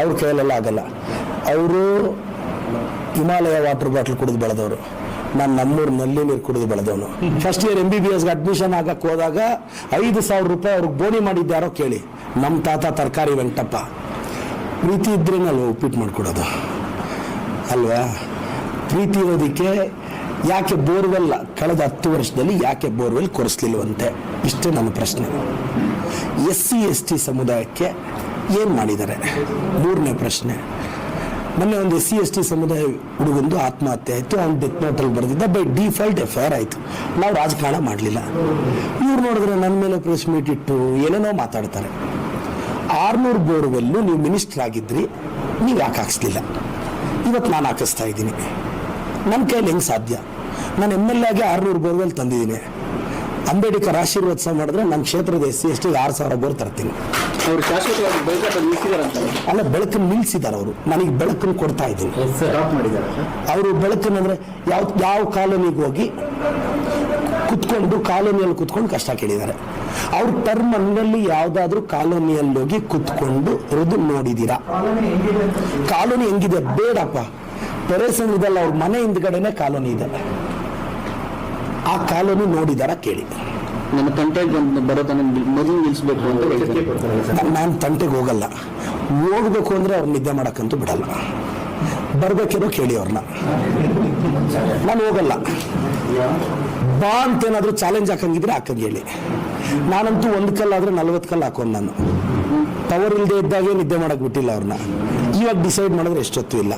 ಅವ್ರ ಕೈಯಲ್ಲೆಲ್ಲ ಆಗಲ್ಲ ಅವರು ಹಿಮಾಲಯ ವಾಟರ್ ಬಾಟ್ಲ್ ಕುಡಿದು ಬೆಳೆದವರು. ನಾನು ನಮ್ಮೂರು ನಲ್ಲಿ ನೀರು ಕುಡಿದು ಬೆಳೆದವನು. First year M B B ಎಸ್ಗೆ ಅಡ್ಮಿಷನ್ ಆಗಕ್ಕೆ ಹೋದಾಗ ಐದು ಸಾವಿರ ರೂಪಾಯಿ ಅವ್ರಿಗೆ ಬೋನಿ ಮಾಡಿದ್ದಾರೋ ಕೇಳಿ. ನಮ್ಮ ತಾತ ತರಕಾರಿ ವೆಂಕಟಪ್ಪ. ಪ್ರೀತಿ ಇದ್ರೇ ಅಲ್ವ ಉಪ್ಪಿಟ್ಟು ಮಾಡಿಕೊಡೋದು? ಅಲ್ವಾ? ಪ್ರೀತಿ ಇರೋದಕ್ಕೆ ಯಾಕೆ ಬೋರ್ವೆಲ್ ಕಳೆದ ಹತ್ತು ವರ್ಷದಲ್ಲಿ ಯಾಕೆ ಬೋರ್ವೆಲ್ ಕೊರೆಸ್ಲಿಲ್ವಂತೆ? ಇಷ್ಟೇ ನನ್ನ ಪ್ರಶ್ನೆ. ಎಸ್ ಸಿ ಎಸ್ ಟಿ ಸಮುದಾಯಕ್ಕೆ ಏನು ಮಾಡಿದ್ದಾರೆ? ಮೂರನೇ ಪ್ರಶ್ನೆ. ಮೊನ್ನೆ ಒಂದು ಎಸ್ ಸಿ ಎಸ್ ಟಿ ಸಮುದಾಯ ಹುಡುಗಂದು ಆತ್ಮಹತ್ಯೆ ಆಯಿತು. ಅವ್ನು ಡೆತ್ ನೋಟಲ್ಲಿ ಬರೆದಿದ್ದ ಬೈ ಡಿಫಾಲ್ಟ್ ಎಫ್ ಐ ಆಯಿತು. ನಾವು ರಾಜಕಾರಣ ಮಾಡಲಿಲ್ಲ. ಇವ್ರು ನೋಡಿದ್ರೆ ನನ್ನ ಮೇಲೆ ಪ್ರೆಸ್ ಮೀಟ್ ಇಟ್ಟು ಏನೇನೋ ಮಾತಾಡ್ತಾರೆ. ಆರ್ನೂರು ಬೋರ್ವೆಲ್ಲು ನೀವು ಮಿನಿಸ್ಟರ್ ಆಗಿದ್ರಿ, ನೀವು ಯಾಕೆ ಹಾಕಿಸ್ಲಿಲ್ಲ? ಇವತ್ತು ನಾನು ಹಾಕಿಸ್ತಾ ಇದ್ದೀನಿ. ನನ್ನ ಕೈಯಲ್ಲಿ ಹೆಂಗೆ ಸಾಧ್ಯ? ನಾನು ಎಂ ಎಲ್ ಎಗೆ ಆರ್ನೂರು ಬೋರ್ವೆಲ್ ತಂದಿದ್ದೀನಿ. ಅಂಬೇಡ್ಕರ್ ಆಶೀರ್ವಾದ ಮಾಡಿದ್ರೆ ನಮ್ಮ ಕ್ಷೇತ್ರದ ಎಸ್ ಸಿ ಎಸ್ ಟಿ ಆರು ಸಾವಿರ ಬೋರ್ ತರ್ತೀನಿ. ಅವರು ಶಾಶ್ವತವಾಗಿ ಬೈಕಾಟ್ ನಿಲ್ಲಿಸಿದಾರಂತ ಅಲ್ಲ ಬೆಳಕನ್ನು ನಿಲ್ಲಿಸಿದ್ದಾರೆ ಅವರು. ನನಗೆ ಬೆಳಕನ್ನು ಕೊಡ್ತಾ ಇದ್ದೀನಿ. ಅವರು ಬೆಳಕನ್ನು ಬೆಳಕನ್ನಂದ್ರೆ ಯಾವ ಯಾವ ಕಾಲೋನಿಗೆ ಹೋಗಿ ಕುತ್ಕೊಂಡು ಕಾಲೋನಿಯಲ್ಲಿ ಕುತ್ಕೊಂಡು ಕಷ್ಟ ಕೇಳಿದ್ದಾರೆ. ಅವ್ರ ಟರ್ಮ್ ಅನ್ನಲ್ಲಿ ಯಾವುದಾದ್ರೂ ಕಾಲೋನಿಯಲ್ಲಿ ಹೋಗಿ ಕುತ್ಕೊಂಡು ಇರೋದು ನೋಡಿದೀರಾ. ಕಾಲೋನಿ ಹೆಂಗಿದೆ? ಬೇಡಪ್ಪ. ಪೆರೇಸನ್ ಇದೆಲ್ಲ ಅವ್ರ ಮನೆ ಹಿಂದ್ಗಡೆನೆ ಕಾಲೋನಿ ಇದೆ. ಆ ಕಾಲೋನಿ ನೋಡಿದಾರ ಕೇಳಿ. ನನ್ನ ತಂಟೆಗೆ ಬಂದು ಬರೋದನ್ನ ಮೊದಲು ನಿಲ್ಲಿಸ್ಬೇಕು ಅಂತ ನಾನು ತಂಟೆಗೆ ಹೋಗಲ್ಲ. ಹೋಗ್ಬೇಕು ಅಂದ್ರೆ ಅವ್ರು ನಿದ್ದೆ ಮಾಡಕ್ಕಂತೂ ಬಿಡಲ್ಲ. ಬರ್ಬೇಕಿರೋ ಕೇಳಿ ಅವ್ರನ್ನ ನಾನು ಹೋಗಲ್ಲ. ಬಾ ಅಂತ ಏನಾದ್ರೂ ಚಾಲೆಂಜ್ ಹಾಕಂಗಿದ್ರೆ ಹಾಕಂಗೆ ಹೇಳಿ. ನಾನಂತೂ ಒಂದು ಕಲ್ಲಾದ್ರೆ ನಲ್ವತ್ತು ಕಲ್ಲು ಹಾಕೊಂಡು ನಾನು. ಪವರ್ ಇಲ್ಲದೆ ಇದ್ದಾಗೆ ನಿದ್ದೆ ಮಾಡಕ್ ಬಿಟ್ಟಿಲ್ಲ ಅವ್ರನ್ನ ಇವಾಗ ಡಿಸೈಡ್ ಮಾಡಿದ್ರೆ ಎಷ್ಟೊತ್ತು ಇಲ್ಲ.